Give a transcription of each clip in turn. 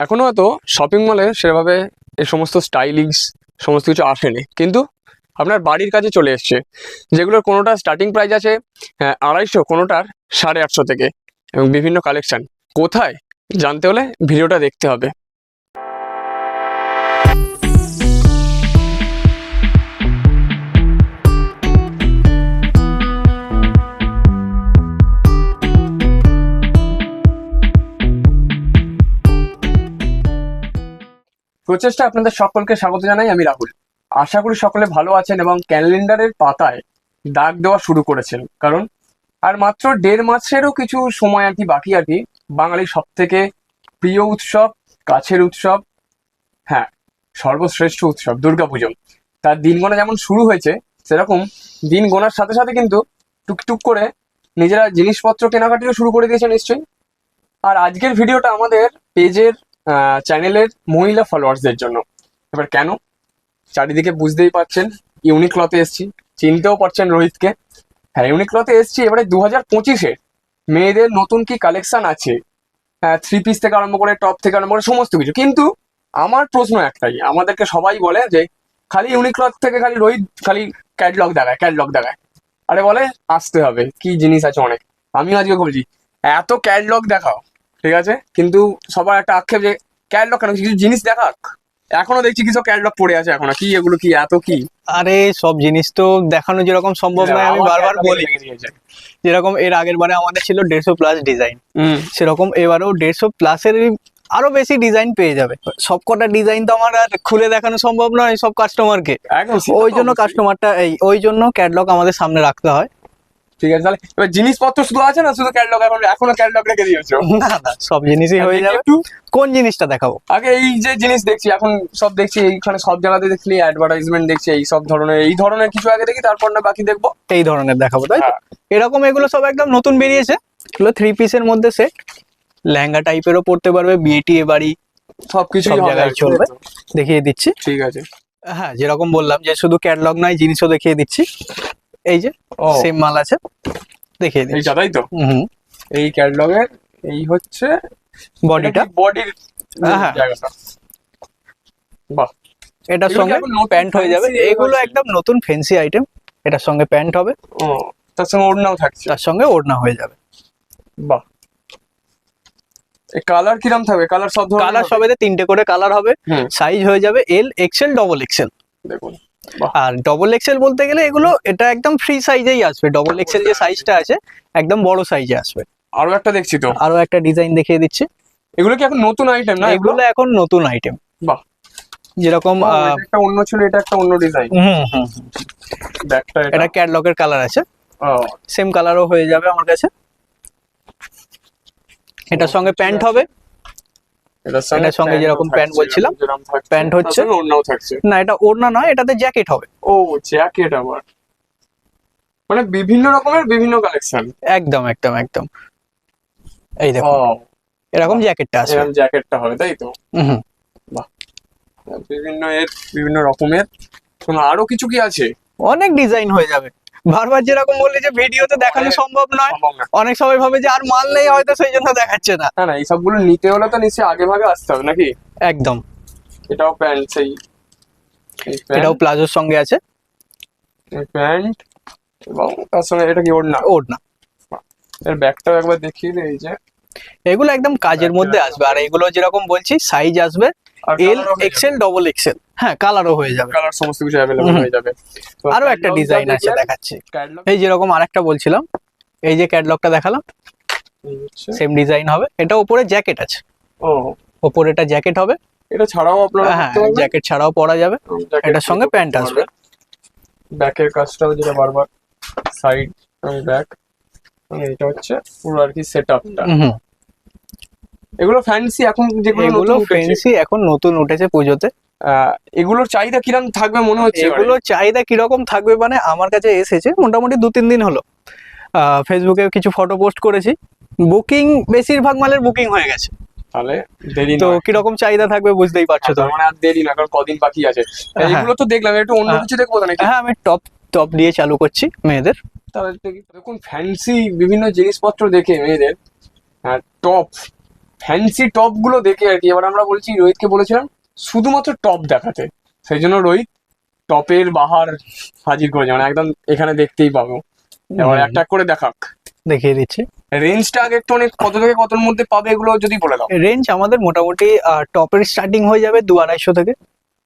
এখনও হয়তো শপিং মলে সেভাবে এই সমস্ত স্টাইলিংস সমস্ত কিছু আসেনি। কিন্তু আপনার বাড়ির কাছে চলে এসছে যেগুলোর কোনোটা স্টার্টিং প্রাইস আছে হ্যাঁ, আড়াইশো কোনোটার সাড়ে আটশো থেকে এবং বিভিন্ন কালেকশান কোথায়? জানতে হলে ভিডিওটা দেখতে হবে। প্রচেষ্টা আপনাদের সকলকে স্বাগত জানাই, আমি রাহুল। আশা করি সকলে ভালো আছেন এবং ক্যালেন্ডারের পাতায় দাগ দেওয়া শুরু করেছেন। কারণ, আর মাত্র দেড় মাসেরও কিছু সময় আর কি বাকি আর কি, বাঙালির সব থেকে প্রিয় উৎসব, কাছের উৎসব হ্যাঁ সর্বশ্রেষ্ঠ উৎসব দুর্গাপুজো তার দিন গোনা যেমন শুরু হয়েছে, সেরকম দিন গোনার সাথে সাথে কিন্তু টুকটুক করে নিজেরা জিনিসপত্র কেনাকাটিও শুরু করে দিয়েছে নিশ্চয়ই। আর আজকের ভিডিওটা আমাদের পেজের চ্যানেলের মহিলা ফলোয়ার্সদের জন্য। এবার কেন? চারিদিকে বুঝতেই পারছেন ইউনিক্লতে এসছি। চিনতেও পারছেন রোহিতকে। হ্যাঁ ইউনিক্লতে এসছি, এবারে দু হাজার পঁচিশে মেয়েদের নতুন কি কালেকশন আছে? হ্যাঁ থ্রি পিস থেকে আরম্ভ করে টপ থেকে আরম্ভ করে সমস্ত কিছু। কিন্তু আমার প্রশ্ন একটাই, আমাদেরকে সবাই বলে যে খালি ইউনিক্লথ থেকে খালি রোহিত খালি ক্যাটলগ দেখায় ক্যাটলগ দেখায়। আরে বলে, আসতে হবে, কি জিনিস আছে অনেক। আমিও আজকে বলছি, এত ক্যাটলগ দেখাও। ঠিক আছে? কিন্তু সবার একটা আক্ষেপ যে ক্যাটলগ কেন? কিছু জিনিস দেখাক। এখনও দেখছি কিছু ক্যাটলগ পড়ে আছে এখনও। কি এগুলো কি? এত কি? আরে সব জিনিস তো দেখানো যেরকম সম্ভব নয় আমি বারবার বলি। যেরকম এর আগের বারে আমাদের ছিল দেড়শো প্লাস ডিজাইন হুম। সেরকম এবারও দেড়শো প্লাসের আরও বেশি ডিজাইন পেয়ে যাবে। সবকটা ডিজাইন তো আমার আর খুলে দেখানো সম্ভব নয় সব কাস্টমারকে ওই জন্য। কাস্টমারটা এই ওই জন্য ক্যাটলগ আমাদের সামনে রাখতে হয়। ঠিক আছে তাহলে এবার জিনিসপত্র শুধু আছে না শুধু ক্যাটলগ এখন এখনও ক্যাটলগ রেখে দিয়েছ? না না সব জিনিসই হয়ে যাবে। একটু কোন জিনিসটা দেখাবো? আগে এই যে জিনিস দেখছি এখন সব দেখছি এইখানে সব জায়গাতে দেখলি অ্যাডভার্টাইজমেন্ট দেখছি এই সব ধরনের এই ধরনের কিছু আগে দেখি তারপর না বাকি দেখব। এই ধরনের দেখাবো তাই হ্যাঁ। এরকম এগুলো সব একদম নতুন বেরিয়েছে। এগুলো থ্রি পিসের মধ্যে সেট লেহেঙ্গা টাইপেরও পড়তে পারবে বিয়েটি এ বাড়ি সবকিছু সব জায়গায় চলবে। দেখিয়ে দিচ্ছি। ঠিক আছে। হ্যাঁ যেরকম বললাম যে শুধু ক্যাটলগ নয় জিনিসও দেখিয়ে দিচ্ছি। এই যে ও। সেম মাল আছে। দেখিয়ে দিচ্ছি। এইটা তাই তো? হুম এই ক্যাটলগের এই হচ্ছে বডিটা বডির হ্যাঁ। জায়গাটা? বাহ। এটার সঙ্গে প্যান্ট হয়ে যাবে? এগুলো একদম নতুন ফ্যান্সি আইটেম এটার সঙ্গে প্যান্ট হবে। ও তার সঙ্গে ওড়নাও থাকছে। তার সঙ্গে ওড়না হয়ে যাবে। বাহ। এই কালার কিরম থাকবে? কালার সব ধরনের কালার? সবেতে তিনটে করে কালার হবে। সাইজ হয়ে যাবে এল এক্সেল ডবল এক্সেল দেখুন। আর ডবল এক্সেল বলতে গেলে এগুলো এটা একদম ফ্রি সাইজেই আসবে। ডবল এক্সেল যে সাইজটা আছে একদম বড় সাইজে আসবে। আরও একটা দেখছি তো। আরও একটা ডিজাইন দেখিয়ে দিচ্ছি। এগুলো কি এখন নতুন আইটেম না এগুলো? এখন নতুন আইটেম বাহ। যেরকম একটা অন্য ছিল এটা একটা অন্য ডিজাইন হুম হুম হুম। ব্যাকটা এটা এটা ক্যাটলগের কালার আছে। ও, সেম কালারও হয়ে যাবে আমার কাছে। এটার সঙ্গে প্যান্ট হবে। এটার সঙ্গে যেরকম প্যান্ট বলছিলাম, প্যান্ট হচ্ছে। ওড়নাও থাকছে। না এটা ওড়না নয় এটাতে জ্যাকেট হবে। ও জ্যাকেট আবার। মানে বিভিন্ন রকমের বিভিন্ন কালেকশন একদম একদম একদম। এই দেখো এরকম জ্যাকেটটা এরকম জ্যাকেটটা হবে তাই তো? হুম বিভিন্ন এর বিভিন্ন রকমের। আরও কিছু কি আছে? অনেক ডিজাইন হয়ে যাবে। বারবার যেরকম বললি যে ভিডিওতে দেখানো সম্ভব নয় অনেক সময় ভাবে যে আর মাল নেই হয়তো সেই জন্য দেখাচ্ছে না। না না এই সবগুলো নিতে হলে তো নিশ্চয়ই আগে ভাগে আসতে হবে নাকি? একদম। এটাও প্যান্ট সেই এটাও প্লাজোর সঙ্গে আছে। প্যান্ট এবং তার সঙ্গে এটা কি ওড়না? ওড়না। এর ব্যাগটাও একবার দেখিয়ে দে এই যে। এগুলো একদম কাজের মধ্যে আসবে। আর এগুলো যেরকম বলছি সাইজ আসবে এল এক্সেল ডবল এক্সেল হ্যাঁ কালারও হয়ে যাবে। কালার সমস্ত কিছু অ্যাভেলেবল হয়ে যাবে। আরও একটা ডিজাইন আছে দেখাচ্ছি। এই যেরকম আরেকটা বলছিলাম এই যে ক্যাটলগটা দেখালাম সেম ডিজাইন হবে। এটা উপরে জ্যাকেট আছে। ও। ওপরে এটা জ্যাকেট হবে। এটা ছাড়াও আপনারা হ্যাঁ জ্যাকেট ছাড়াও পরা যাবে। এটার সঙ্গে প্যান্ট আসবে ব্যাকের কাজটাও যেটা বারবার সাইড ব্যাক এটা হচ্ছে পুরো আর কি সেট আপটা হুম। এগুলো ফ্যান্সি এখন যেগুলো এগুলো ফ্যান্সি এখন নতুন উঠেছে পুজোতে। এগুলোর চাহিদা কিরম থাকবে মনে হচ্ছে এগুলো চাহিদা কীরকম থাকবে মানে আমার কাছে এসেছে মোটামুটি দু তিন দিন হলো। ফেসবুকে কিছু ফটো পোস্ট করেছি। বুকিং বেশিরভাগ মালের বুকিং হয়ে গেছে। তাহলে দেরি তো কীরকম চাহিদা থাকবে বুঝতেই পারছ তো। মানে আর দেরি না কারণ কদিন বাকি আছে। হ্যাঁ। এগুলো তো দেখলাম একটু অন্য হ্যাঁ। কিছু দেখব নাকি? হ্যাঁ আমি টপ টপ দিয়ে চালু করছি মেয়েদের। তাহলে দেখি দেখুন ফ্যান্সি বিভিন্ন জিনিসপত্র দেখে মেয়েদের টপ ফ্যান্সি টপগুলো দেখে আর কি। এবার আমরা বলছি রোহিতকে বলেছিলাম শুধুমাত্র টপ দেখাতে। সেই জন্য রোহিত টপের বাহার হাজির করেছে। মানে একদম এখানে দেখতেই পাবো। এবার একটা করে দেখাক। দেখিয়ে দিচ্ছি। রেঞ্জটা আগে একটু অনেক কত থেকে কতর মধ্যে পাবে এগুলো যদি বলে দাও। রেঞ্জ আমাদের মোটামুটি টপের স্টার্টিং হয়ে যাবে দু আড়াইশো থেকে।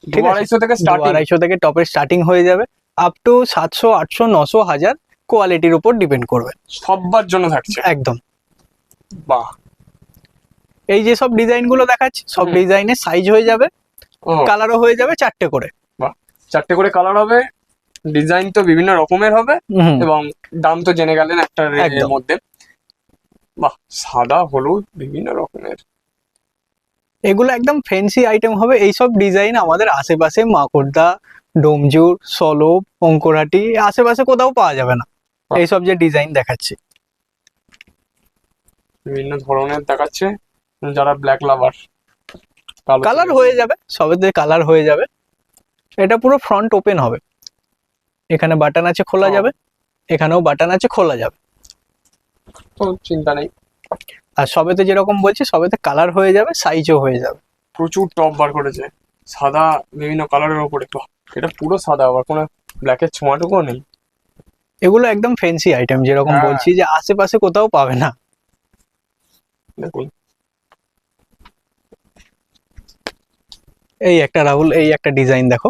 ঠিক আড়াইশো থেকে স্টার্টিং আড়াইশো থেকে টপের স্টার্টিং হয়ে যাবে। আপ টু সাতশো আটশো নশো হাজার কোয়ালিটির উপর ডিপেন্ড করবে। সবার জন্য থাকছে। একদম। বাহ। এই যে সব ডিজাইনগুলো দেখাচ্ছি সব। ডিজাইনের সাইজ হয়ে যাবে ও। কালারও হয়ে যাবে চারটে করে। চারটে করে কালার হবে ডিজাইন তো বিভিন্ন রকমের হবে এবং দাম তো জেনে গেলেন একটা রেঞ্জের মধ্যে। বাহ সাদা হলুদ বিভিন্ন রকমের। এগুলো একদম ফ্যান্সি আইটেম হবে এইসব ডিজাইন আমাদের আশেপাশে মাকড়দা ডোমজুর সলব অঙ্কুরহাটি আশেপাশে কোথাও পাওয়া যাবে না। এইসব যে ডিজাইন দেখাচ্ছি। বিভিন্ন ধরনের দেখাচ্ছে। যারা ব্ল্যাক লাভার কালার হয়ে যাবে সবেতে কালার হয়ে যাবে। এটা পুরো ফ্রন্ট ওপেন হবে। এখানে বাটন আছে খোলা যাবে। এখানেও বাটন আছে খোলা যাবে। চিন্তা নেই। আর সবেতে যেরকম বলছি সবেতে কালার হয়ে যাবে সাইজও হয়ে যাবে। প্রচুর টপ বার করেছে। সাদা বিভিন্ন কালারের ওপরে এটা পুরো সাদা আবার কোনো ব্ল্যাকের ছোঁয়াটুকুও নেই। এগুলো একদম ফ্যান্সি আইটেম যেরকম হ্যাঁ। বলছি যে আশেপাশে কোথাও পাবে না। দেখুন। এই একটা রাহুল এই একটা ডিজাইন দেখো।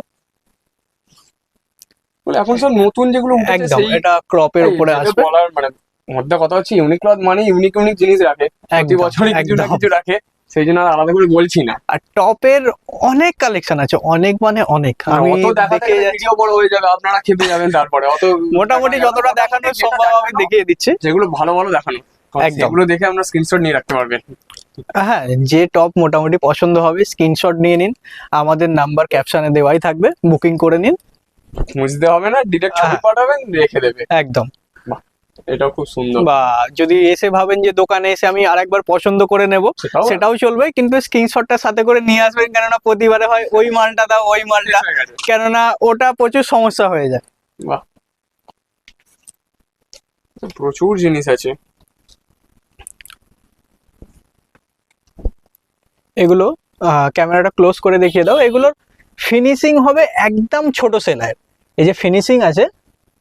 এখন সব নতুন যেগুলো একদম এটা ক্রপের উপরে আসবে। বলার মানে মধ্যে কথা হচ্ছে ইউনিক ক্লথ মানে ইউনিক ইউনিক জিনিস রাখে প্রতি বছরই কিছু না কিছু রাখে সেই জন্য আলাদা করে বলছি না। আর টপের অনেক কালেকশন আছে অনেক মানে অনেক। আর আমি অত দেখা ভিডিও বড় হয়ে যাবে আপনারা খেপে যাবেন তারপরে অত মোটামুটি যতটা দেখানো সম্ভব আমি দেখিয়ে দিচ্ছি। যেগুলো ভালো ভালো দেখানো। সেগুলো দেখে আমরা স্ক্রিনশট নিয়ে রাখতে পারবেন। হ্যাঁ যে টপ মোটামুটি পছন্দ হবে স্ক্রিনশট নিয়ে নিন। আমাদের নাম্বার ক্যাপশনে দেওয়াই থাকবে বুকিং করে নিন। বুঝতে হবে না ডিরেক্ট ছবি হ্যাঁ। পাঠাবেন রেখে দেবে। একদম। এটাও খুব সুন্দর। বা যদি এসে ভাবেন যে দোকানে এসে আমি আরেকবার পছন্দ করে নেব সেটাও চলবে কিন্তু স্ক্রিনশটটা সাথে করে নিয়ে আসবেন কেননা প্রতিবারে হয় ওই মালটা দাও ওই মালটা। কেননা ওটা প্রচুর সমস্যা হয়ে যায়। বাহ। প্রচুর জিনিস আছে। এগুলো ক্যামেরাটা ক্লোজ করে দেখিয়ে দাও। এগুলোর ফিনিশিং হবে একদম ছোট সেলাইয়ের। এই যে ফিনিশিং আছে,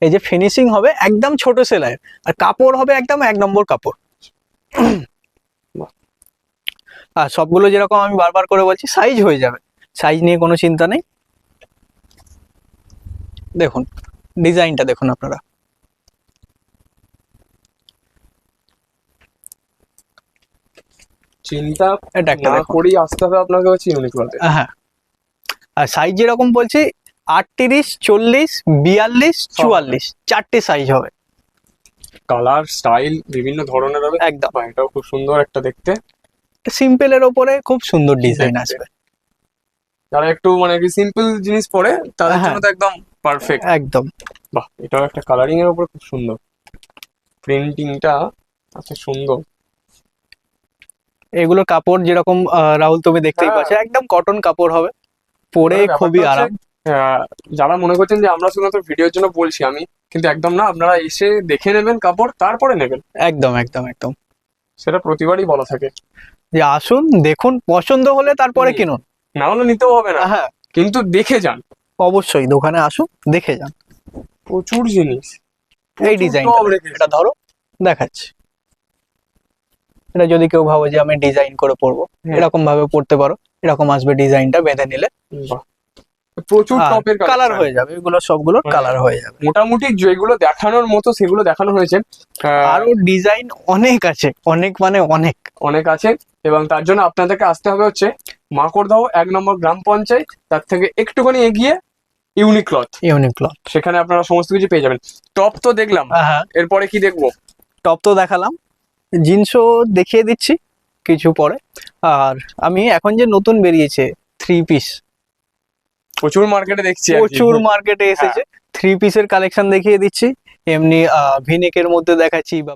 এই যে ফিনিশিং হবে একদম ছোট সেলাইয়ের। আর কাপড় হবে একদম এক নম্বর কাপড়। আর সবগুলো যেরকম আমি বারবার করে বলছি সাইজ হয়ে যাবে। সাইজ নিয়ে কোনো চিন্তা নেই। দেখুন ডিজাইনটা দেখুন আপনারা। চিন্তা না করেই আসতে হবে আপনাকে ইউনিক ক্লথে হ্যাঁ। আর সাইজ যেরকম বলছি আটত্রিশ চল্লিশ বিয়াল্লিশ চুয়াল্লিশ চারটে সাইজ হবে। কালার স্টাইল বিভিন্ন ধরনের হবে। একদম। এটাও খুব সুন্দর একটা দেখতে। সিম্পলের ওপরে খুব সুন্দর ডিজাইন। আসবে। যারা একটু মানে কি সিম্পল জিনিস পরে তাদের হ্যাঁ। জন্য তো একদম পারফেক্ট একদম। বাহ এটাও একটা কালারিং এর উপর খুব সুন্দর। প্রিন্টিংটা আচ্ছা সুন্দর। এগুলোর কাপড় যেরকম রাহুল তুমি দেখতেই হ্যাঁ। পাচ্ছ একদম কটন কাপড় হবে। পরে খুবই আরাম। আহ, যারা মনে করছেন যে আমরা শুধুমাত্র ভিডিওর জন্য বলছি আমি কিন্তু একদম না আপনারা এসে দেখে নেবেন কাপড় তারপরে নেবেন। একদম একদম একদম। সেটা প্রতিবারই বলা থাকে। যে আসুন দেখুন পছন্দ হলে তারপরে। কিনুন। না হলে নিতেও হবে না। হ্যাঁ। কিন্তু দেখে যান। অবশ্যই দোকানে আসুন দেখে যান। প্রচুর জিনিস। এই ডিজাইন এটা ধরো দেখাচ্ছি। এটা যদি কেউ ভাবো যে আমি ডিজাইন করে পরবো হ্যাঁ। এরকম ভাবে পড়তে পারো এরকম আসবে ডিজাইনটা বেঁধে নিলে। প্রচুর টপের কালার হয়ে যাবে এগুলো সবগুলো কালার হয়ে যাবে। মোটামুটি যেগুলো দেখানোর মতো সেগুলো দেখানো হয়েছে। আরও ডিজাইন অনেক আছে অনেক মানে অনেক। অনেক আছে এবং তার জন্য আপনাদেরকে আসতে হবে হচ্ছে মাকড়দহ এক নম্বর গ্রাম পঞ্চায়েত তার থেকে একটুখানি এগিয়ে ইউনিক ক্লথ ইউনিক ক্লথ সেখানে আপনারা সমস্ত কিছু পেয়ে যাবেন। টপ তো দেখলাম হ্যাঁ। এরপরে কি দেখব? টপ তো দেখালাম জিন্সও দেখিয়ে দিচ্ছি কিছু পরে। আর আমি এখন যে নতুন বেরিয়েছে থ্রি পিস প্রচুর মার্কেটে দেখছি প্রচুর মার্কেটে এসেছে। থ্রি পিসের কালেকশন দেখিয়ে দিচ্ছি। এমনি ভিনেকের মধ্যে দেখাচ্ছি বা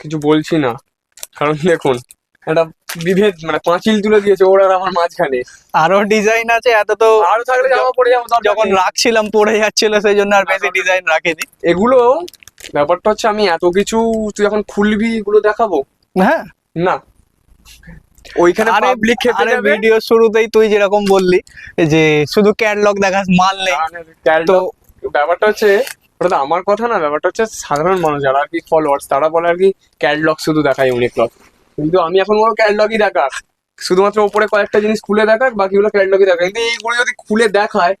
কিছু বলছি না। কারণ দেখুন একটা বিভেদ মানে পাঁচিল তুলে দিয়েছে ওরা আমার মাঝখানে। আরও ডিজাইন আছে এত তো আরও থাকলে জামা পরে যাব যখন রাখছিলাম পড়ে যাচ্ছিল সেই জন্য আর বেশি ডিজাইন রাখেনি। এগুলো ব্যাপারটা হচ্ছে আমি এত কিছু তুই এখন খুলবি এগুলো দেখাবো? হ্যাঁ। না। ওইখানে পাবলিক খেতে যাবে। ভিডিও শুরুতেই তুই যেরকম বললি যে শুধু ক্যাটলগ দেখাস মাল নেই তো ব্যাপারটা হচ্ছে ওটা তো আমার কথা না ব্যাপারটা হচ্ছে সাধারণ মানুষ যারা আর কি ফলোয়ার্স তারা বলে আর কি ক্যাটলগ শুধু দেখায় ইউনিক্লথ কিন্তু আমি এখন বলব ক্যাটলগই দেখাক শুধুমাত্র উপরে কয়েকটা জিনিস খুলে দেখাক বাকিগুলো ক্যাটলগই দেখাক কিন্তু এইগুলো যদি খুলে দেখায়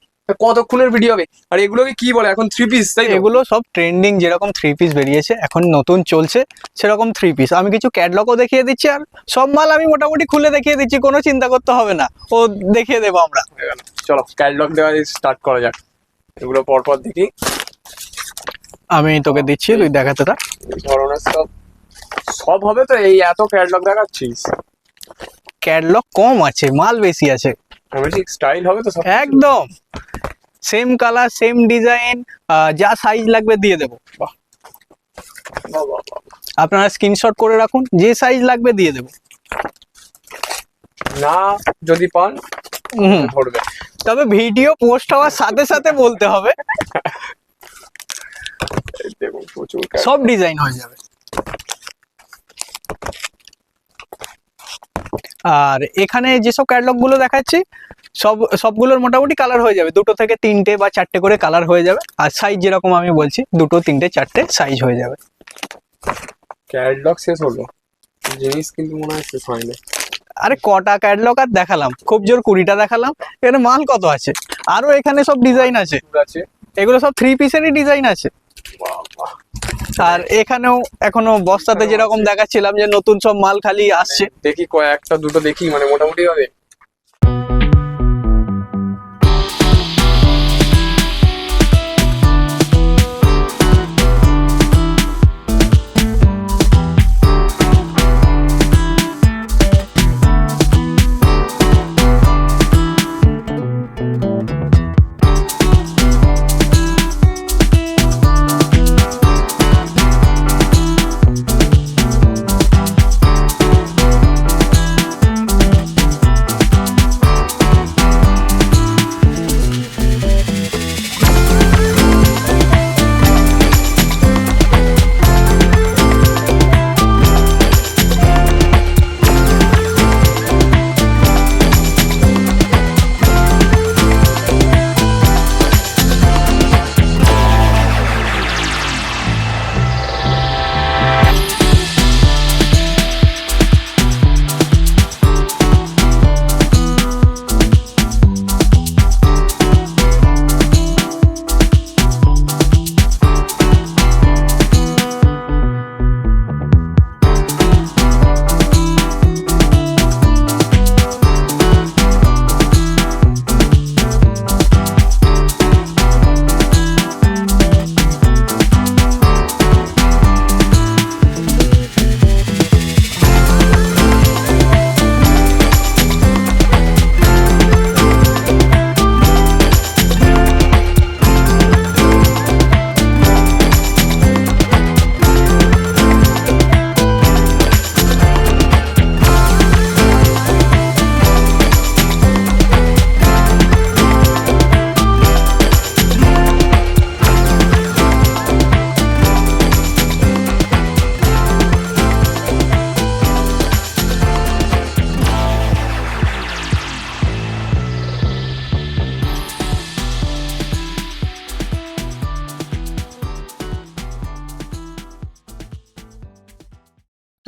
কতক্ষণের ভিডিও হবে? আর এগুলোকে কি বলে? এখন থ্রি পিস তাই এগুলো সব ট্রেন্ডিং যেরকম থ্রি পিস বেরিয়েছে এখন নতুন চলছে সেরকম থ্রি পিস আমি কিছু ক্যাটলগও দেখিয়ে দিচ্ছি আর সব মাল আমি মোটামুটি খুলে দেখিয়ে দিচ্ছি কোনো চিন্তা করতে হবে না। ও দেখিয়ে দেবো আমরা। চলো ক্যাটলগ দেওয়া স্টার্ট করা যাক। এগুলো পরপর দেখি। আমি তোকে দিচ্ছি তুই দেখাতে থাক ধরনের সব। সব হবে তো এই এত ক্যাটলগ দেখাচ্ছিস। ক্যাটলগ কম আছে মাল বেশি আছে। স্টাইল হবে তো একদম। সেম কালার সেম ডিজাইন যা সাইজ লাগবে দিয়ে দেবো। আপনারা স্ক্রিনশট করে রাখুন যে সাইজ লাগবে দিয়ে দেবো। না যদি পান তবে ভিডিও পোস্ট হওয়ার সাথে সাথে বলতে হবে। সব ডিজাইন হয়ে যাবে। আর এখানে যেসব ক্যাটলগগুলো দেখাচ্ছি সব সবগুলোর মোটামুটি কালার হয়ে যাবে। দুটো থেকে তিনটে বা চারটে করে কালার হয়ে যাবে। আর সাইজ যেরকম আমি বলছি দুটো তিনটে চারটে সাইজ হয়ে যাবে। ক্যাটলগ শেষ হলো? জিনিস কিন্তু মনে হয় শেষ হয়নি। আরে কটা ক্যাটলগ আর দেখালাম। খুব জোর কুড়িটা দেখালাম। এখানে মাল কত আছে? আরও এখানে সব ডিজাইন আছে। এগুলো সব থ্রি পিসেরই ডিজাইন আছে। বাহ। আর এখানেও এখনও বস্তাতে যেরকম দেখাচ্ছিলাম যে নতুন সব মাল খালি আসছে। দেখি কয়েকটা দুটো দেখি মানে মোটামুটি হবে।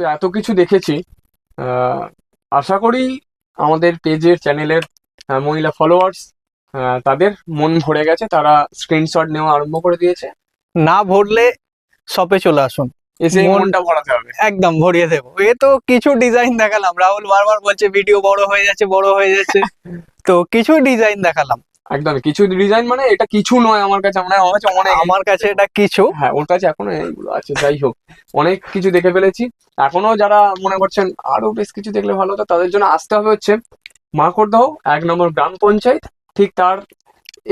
তো এত কিছু দেখেছি। আশা করি আমাদের পেজের চ্যানেলের মহিলা ফলোয়ার্স তাদের মন ভরে গেছে। তারা স্ক্রিনশট নেওয়া আরম্ভ করে দিয়েছে। না ভরলে শপে চলে আসুন। এসে মনটা ভরাতে হবে। একদম ভরিয়ে দেবো। এ তো কিছু ডিজাইন দেখালাম। রাহুল বারবার বলছে ভিডিও বড় হয়ে যাচ্ছে বড় হয়ে যাচ্ছে। তো কিছু ডিজাইন দেখালাম। একদম কিছু ডিজাইন মানে এটা কিছু নয় আমার কাছে মনে হয় আমার কাছে অনেক আমার কাছে এটা কিছু। হ্যাঁ ওর কাছে এখনও এইগুলো আছে যাই হোক অনেক কিছু দেখে ফেলেছি। এখনও যারা মনে করছেন আরও বেশ কিছু দেখলে ভালো হতো তাদের জন্য আসতে হবে হচ্ছে মাকড়দহ এক নম্বর গ্রাম পঞ্চায়েত ঠিক তার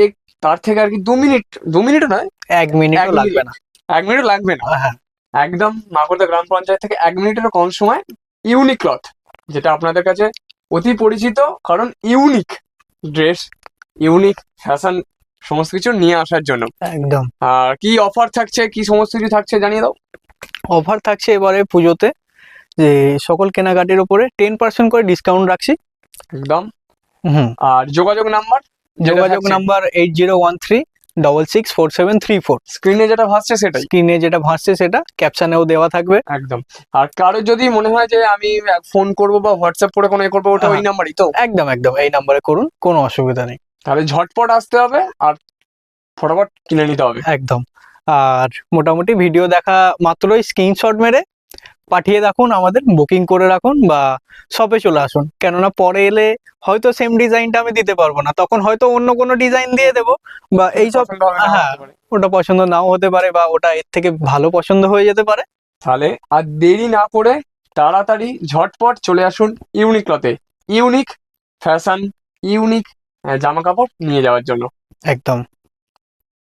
এক তার থেকে আর কি দু মিনিট দু মিনিট নয় এক মিনিট লাগবে না এক মিনিট লাগবে না। হ্যাঁ একদম মাকড়দহ গ্রাম পঞ্চায়েত থেকে এক মিনিটেরও কম সময় ইউনিক ক্লথ যেটা আপনাদের কাছে অতি পরিচিত কারণ ইউনিক ড্রেস ইউনিক ফ্যাশন সমস্ত কিছু নিয়ে আসার জন্য। একদম। আর কি অফার থাকছে কি সমস্ত কিছু থাকছে জানিয়ে দাও? অফার থাকছে এবারে পুজোতে যে সকল কেনাকাটির উপরে টেন পার্সেন্ট করে ডিসকাউন্ট রাখছি। একদম। হুম। আর যোগাযোগ নাম্বার? যোগাযোগ number eight zero one three double six four seven three four স্ক্রিনে যেটা ভাসছে সেটাই। স্ক্রিনে যেটা ভাসছে সেটা ক্যাপশনেও দেওয়া থাকবে। একদম। আর কারোর যদি মনে হয় যে আমি ফোন করব বা হোয়াটসঅ্যাপ করে কোনো এ করব ওটা ওই হ্যাঁ। নাম্বারই তো? একদম একদম। এই নাম্বারে করুন কোনো অসুবিধা নেই। তাহলে ঝটপট আসতে হবে আর ফটাফট কিনে নিতে হবে। একদম। আর মোটামুটি ভিডিও দেখা মাত্রই স্ক্রিনশট মেরে পাঠিয়ে রাখুন আমাদের বুকিং করে রাখুন বা শপে চলে আসুন। কেননা পরে এলে হয়তো সেম ডিজাইনটা আমি দিতে পারব না। তখন হয়তো অন্য কোনো ডিজাইন দিয়ে দেবো বা এই সব হ্যাঁ। ওটা পছন্দ নাও হতে পারে বা ওটা এর থেকে ভালো পছন্দ হয়ে যেতে পারে। তাহলে আর দেরি না করে তাড়াতাড়ি ঝটপট চলে আসুন ইউনিক ক্লথে ইউনিক ফ্যাশন ইউনিক জামা কাপড় নিয়ে যাওয়ার জন্য। একদম।